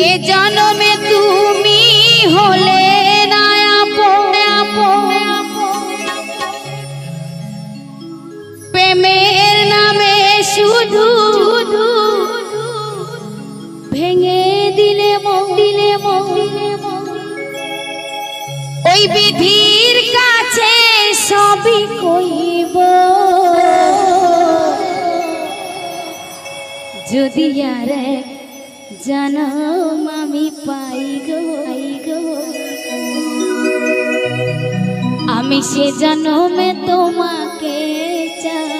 এ জনমে তুমি হলে প্রেমের নামে শুধু ভেঙে দিলে দিলে ওই বিধির কাছে সবই কইব। যদি আর জনম আমি পাই গো পাই গো। আমি সে জনমে তোমাকে চাই।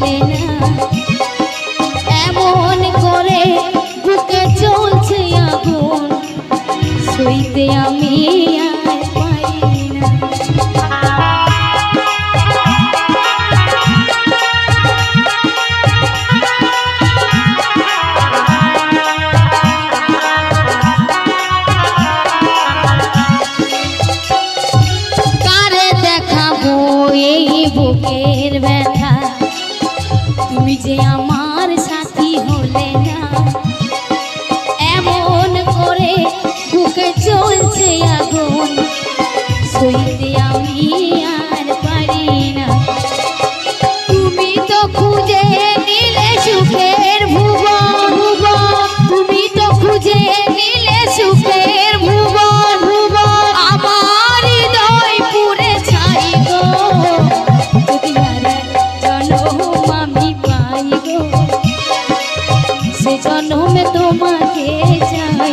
হলে না এমন করে বুকে চলছে আগুন। সইতে আমি যে আমার সাথী হলে জনমে তোমাকে চাই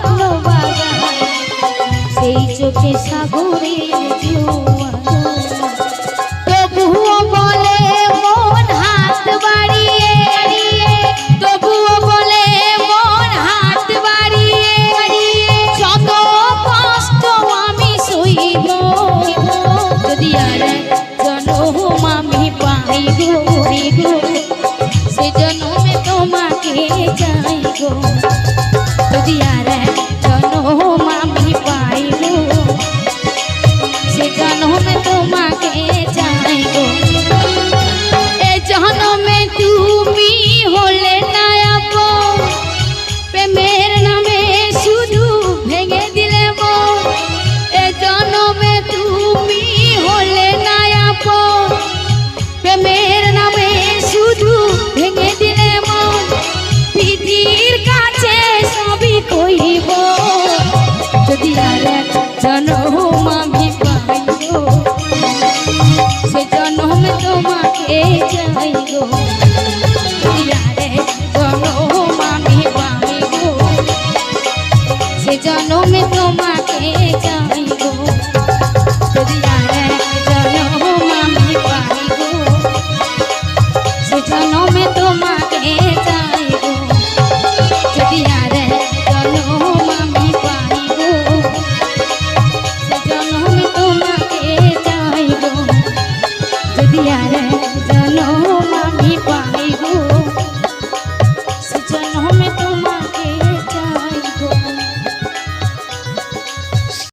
স্বপ্ন বাগান সেই চোখে সাগরের তবুও বলে, মন হাত বাড়িয়ে। তবুও বলে, মন হাত বাড়িয়ে। যত কষ্ট আমি সইব, যদি আর জনম আমি পাইব। সে জনমে তোমাকে চাই। তোমাকে চাই গো। সে জন্মে তোমাকে চাই